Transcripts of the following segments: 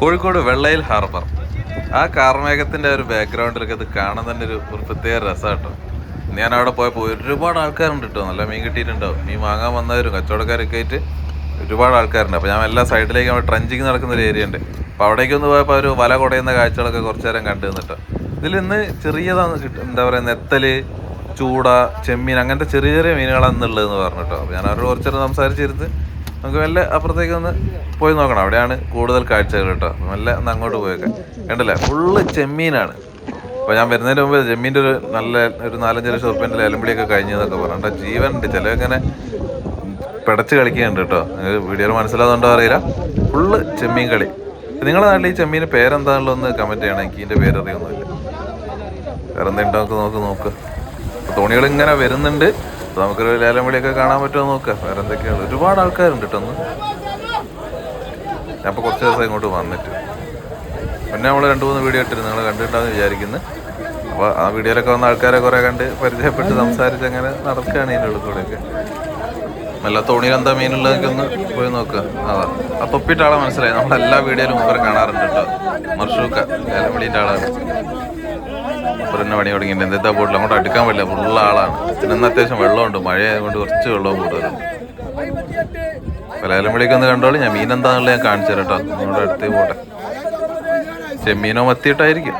കോഴിക്കോട് വെള്ളയിൽ harbour. ആ കാർമേഘത്തിന്റെ ഒരു ബാക്ക്ഗ്രൗണ്ടിലൊക്കെ ഇത് കാണാൻ തന്നെ ഒരു ഒരു പ്രത്യേക രസമാട്ടോ ഞാൻ അവിടെ പോയപ്പോൾ ഒരുപാട് ആൾക്കാരുണ്ട് കേട്ടോ നല്ല മീൻ കിട്ടിയിട്ടുണ്ടാവും. മീൻ വാങ്ങാൻ വന്നവരും കച്ചവടക്കാരൊക്കെ ആയിട്ട് ഒരുപാട് ആൾക്കാരുണ്ട്. അപ്പോൾ ഞാൻ എല്ലാ സൈഡിലേക്കും അവിടെ ട്രഞ്ചിങ് നടക്കുന്ന ഒരു ഏരിയ ഉണ്ട്. അപ്പോൾ അവിടേക്ക് ഒന്ന് പോയപ്പോൾ ഒരു വല കുടയുന്ന കാഴ്ചകളൊക്കെ കുറച്ച് നേരം കണ്ടു നിന്നിട്ടോ. ഇതിൽ ഇന്ന് ചെറിയതാണ് കിട്ടും എന്താ പറയുക നെത്തൽ ചൂട ചെമ്മീൻ അങ്ങനത്തെ ചെറിയ ചെറിയ മീനുകളാണ് ഇന്നുള്ളതെന്ന് പറഞ്ഞു കേട്ടോ അപ്പോൾ ഞാൻ അവരോട് കുറച്ചേരം സംസാരിച്ചിരുന്ന്. നമുക്ക് വല്ല അപ്പുറത്തേക്ക് ഒന്ന് പോയി നോക്കണം. അവിടെയാണ് കൂടുതൽ കാഴ്ചകൾ കേട്ടോ. നല്ല ഒന്ന് അങ്ങോട്ട് പോയേക്കാം. കണ്ടില്ലേ? ഫുള്ള് ചെമ്മീനാണ്. അപ്പോൾ ഞാൻ വരുന്നതിന് മുമ്പ് ചെമ്മീന്റെ ഒരു നല്ല ഒരു നാലഞ്ച് ലക്ഷം റുപ്യന്റെ ലേലമ്പിളിയൊക്കെ കഴിഞ്ഞെന്നൊക്കെ പറഞ്ഞു. കേട്ടോ ജീവനുണ്ട്. ചില ഇങ്ങനെ പിടച്ച് കളിക്കുന്നുണ്ട് കേട്ടോ. നിങ്ങൾക്ക് വീഡിയോയിൽ മനസ്സിലാകുന്നുണ്ടോ അറിയില്ല. ഫുള്ള് ചെമ്മീൻ കളി. നിങ്ങളുടെ നാട്ടിൽ ഈ ചെമ്മീന്റെ പേരെന്താണല്ലോ ഒന്ന് കമന്റ് ചെയ്യണം. എനിക്ക് ഇതിന്റെ പേരറിയൊന്നുമില്ല വേറെ എന്തെങ്കിലും നമുക്ക് നോക്ക്. നോക്ക് തോണികൾ ഇങ്ങനെ വരുന്നുണ്ട്. നമുക്കൊരു ലേലം വിളിയൊക്കെ കാണാൻ പറ്റുമോ നോക്കാം. വേറെ എന്തൊക്കെയാണ്? ഒരുപാട് ആൾക്കാരുണ്ട് കേട്ടോ ഞാൻ ഇപ്പോൾ കുറച്ച് ദിവസം ഇങ്ങോട്ട് വന്നിട്ട്. പിന്നെ നമ്മൾ രണ്ട് മൂന്ന് വീഡിയോ ഇട്ടിരുന്നു. നിങ്ങൾ കണ്ടിട്ടുണ്ടെന്ന് വിചാരിക്കുന്നു. അപ്പോൾ ആ വീഡിയോയിലൊക്കെ വന്ന ആൾക്കാരെ കുറേ കണ്ട് പരിചയപ്പെട്ട് സംസാരിച്ച് അങ്ങനെ നടക്കുകയാണ് ഇതിന്റെ കൂടെയൊക്കെ. നല്ല തോണിയിൽ എന്താ മീനുള്ളതൊക്കെ ഒന്ന് പോയി നോക്കുക അതാ ആ തൊപ്പിട്ട ആളെ മനസ്സിലായി. നമ്മളെല്ലാ വീഡിയോയിലും ഇവരെ കാണാറുണ്ട് കേട്ടോ. മർഷൂക്ക ഏലംവിളിന്റെ അപ്പോൾ തന്നെ പണി തുടങ്ങി എന്താ പോയിട്ടില്ല അങ്ങോട്ട് അടുക്കാൻ പറ്റില്ല. ഫുള്ള ആളാണ്. പിന്നെ ഇന്ന് അത്യാവശ്യം വെള്ളമുണ്ട്. മഴയായതുകൊണ്ട് കുറച്ച് വെള്ളവും കൂടുതലുണ്ട് പലകാലം ഏലംവിളിയൊക്കെ ഒന്ന് കണ്ടോളൂ. ഞാൻ മീൻ എന്താണെന്നുള്ളത് ഞാൻ കാണിച്ചു കേട്ടോ. നിങ്ങളുടെ അടുത്ത് പോട്ടെ. ചെമ്മീനോ മത്തിയിട്ടായിരിക്കും.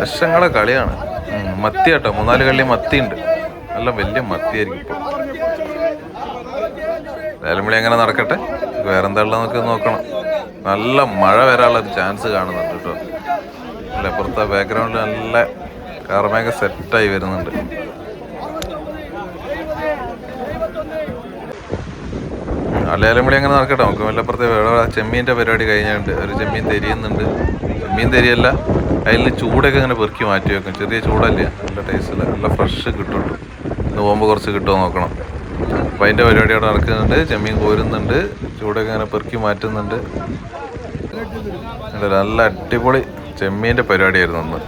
ലക്ഷങ്ങളെ കളിയാണ്. മത്തി കേട്ടോ. മൂന്നാൽ കള്ളി മത്തി ഉണ്ട് നല്ല വലിയ മത്തിയായിരിക്കും ഇപ്പോൾ വേലമ്പളി എങ്ങനെ നടക്കട്ടെ? വേറെന്താ ഉള്ളത് നോക്കണം. നല്ല മഴ വരാനുള്ള ഒരു ചാൻസ് കാണുന്നുണ്ട് കേട്ടോ. അല്ല പുറത്തെ ബാക്ക്ഗ്രൗണ്ടിൽ നല്ല കാർമേഘ സെറ്റായി വരുന്നുണ്ട്. അല്ലേലമ്പളി അങ്ങനെ നടക്കട്ടെ നമുക്ക് വല്ലപ്പുറത്തെ ചെമ്മീന്റെ പരിപാടി കഴിഞ്ഞുണ്ട് ഒരു ചെമ്മീൻ തെരിയുന്നുണ്ട്. ചെമ്മീൻ തെരിയല്ല അതിൽ ചൂടൊക്കെ ഇങ്ങനെ പെറുക്കി മാറ്റി വെക്കും. ചെറിയ ചൂടല്ല നല്ല ടേസ്റ്റില്ല നല്ല ഫ്രഷ് കിട്ടുള്ളൂ ഇന്ന് പോകുമ്പോൾ കുറച്ച് കിട്ടുമോ നോക്കണം. അപ്പം അതിന്റെ പരിപാടി അവിടെ നടക്കുന്നുണ്ട് ചെമ്മീൻ കോരുന്നുണ്ട് ചൂടൊക്കെ ഇങ്ങനെ പെറുക്കി മാറ്റുന്നുണ്ട്. നല്ല അടിപൊളി ചെമ്മീന്റെ പരിപാടിയായിരുന്നു ഒന്ന്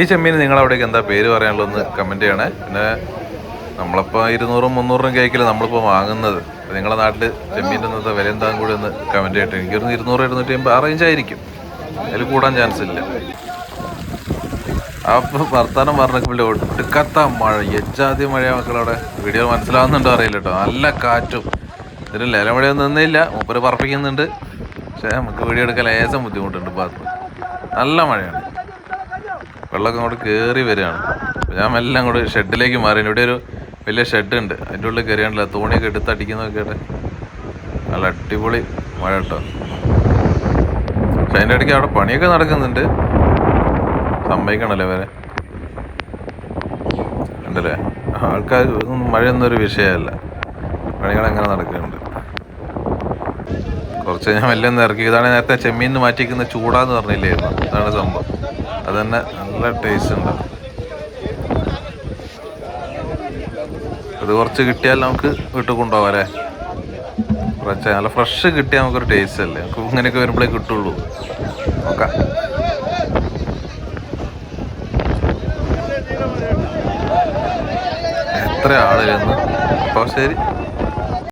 ഈ ചെമ്മീൻ നിങ്ങളവിടേക്ക് എന്താ പേര് പറയാനുള്ളതെന്ന് കമന്റ് ചെയ്യണേ. പിന്നെ നമ്മളിപ്പോൾ ഇരുന്നൂറും മുന്നൂറും കേക്കില്ല നമ്മളിപ്പോൾ വാങ്ങുന്നത്. നിങ്ങളെ നിങ്ങളുടെ നാട്ടിൽ ചെമ്മീന്റെ ഇന്നത്തെ വില എന്താകും കൂടി ഒന്ന് കമന്റ് ചെയ്യട്ടെ. എനിക്കൊരു ഇരുന്നൂറ് ഇരുന്നൂറ്റി അമ്പത് ആ ആയിരിക്കും. അതിൽ കൂടാൻ ചാൻസ് ഇല്ല. അപ്പോൾ വർത്തമാനം പറഞ്ഞപ്പോൾ ഒടുക്കത്ത മഴ. എജാതി മഴ മക്കളവിടെ. വീഡിയോ മനസ്സിലാവുന്നുണ്ടോ അറിയില്ല കേട്ടോ നല്ല കാറ്റും. ഇതിന് ലേലമഴയൊന്നും നിന്നില്ല. മൂപ്പര് പറപ്പിക്കുന്നുണ്ട്. പക്ഷേ നമുക്ക് വീഡിയോ എടുക്കാൻ ലേശം ബുദ്ധിമുട്ടുണ്ട്. ഭാഗത്ത് നല്ല മഴയാണ്. വെള്ളമൊക്കെ അങ്ങോട്ട് കയറി വരികയാണ്. ഞാൻ എല്ലാം അങ്ങോട്ട് ഷെഡിലേക്ക് മാറി ഇവിടെ ഒരു വലിയ ഷെഡ് ഉണ്ട് അതിന്റെ ഉള്ളിൽ കയറിയാണല്ലോ തോണിയൊക്കെ എടുത്ത് അടിക്കുന്നതൊക്കെ നല്ല അടിപൊളി മഴ കേട്ടോ. പക്ഷെ അതിന്റെ ഇടയ്ക്ക് അവിടെ പണിയൊക്കെ നടക്കുന്നുണ്ട്. സമ്മതിക്കണല്ലേ വരെ ഉണ്ടല്ലേ? ആൾക്കാർ മഴയൊന്നും ഒരു വിഷയമല്ല. പണികൾ എങ്ങനെ നടക്കുന്നുണ്ട്? കുറച്ച് ഞാൻ മെല്ലെ ഒന്ന് ഇറക്കി. ഇതാണ് നേരത്തെ ചെമ്മീൻ മാറ്റിക്കുന്ന ചൂടാന്ന് പറഞ്ഞില്ലായിരുന്നു? അതാണ് സംഭവം. അത് തന്നെ നല്ല ടേസ്റ്റ് ഉണ്ട്. അത് കുറച്ച് കിട്ടിയാൽ നമുക്ക് വീട്ടിൽ കൊണ്ടുപോകാം അല്ലേ? കുറച്ച് നല്ല ഫ്രഷ് കിട്ടിയാൽ നമുക്കൊരു ടേസ്റ്റ് അല്ലേ? നമുക്ക് ഇങ്ങനെയൊക്കെ വരുമ്പോഴേ കിട്ടുള്ളൂ. നോക്കാം. എത്ര ആളില്ലെന്ന് അപ്പോൾ ശരി.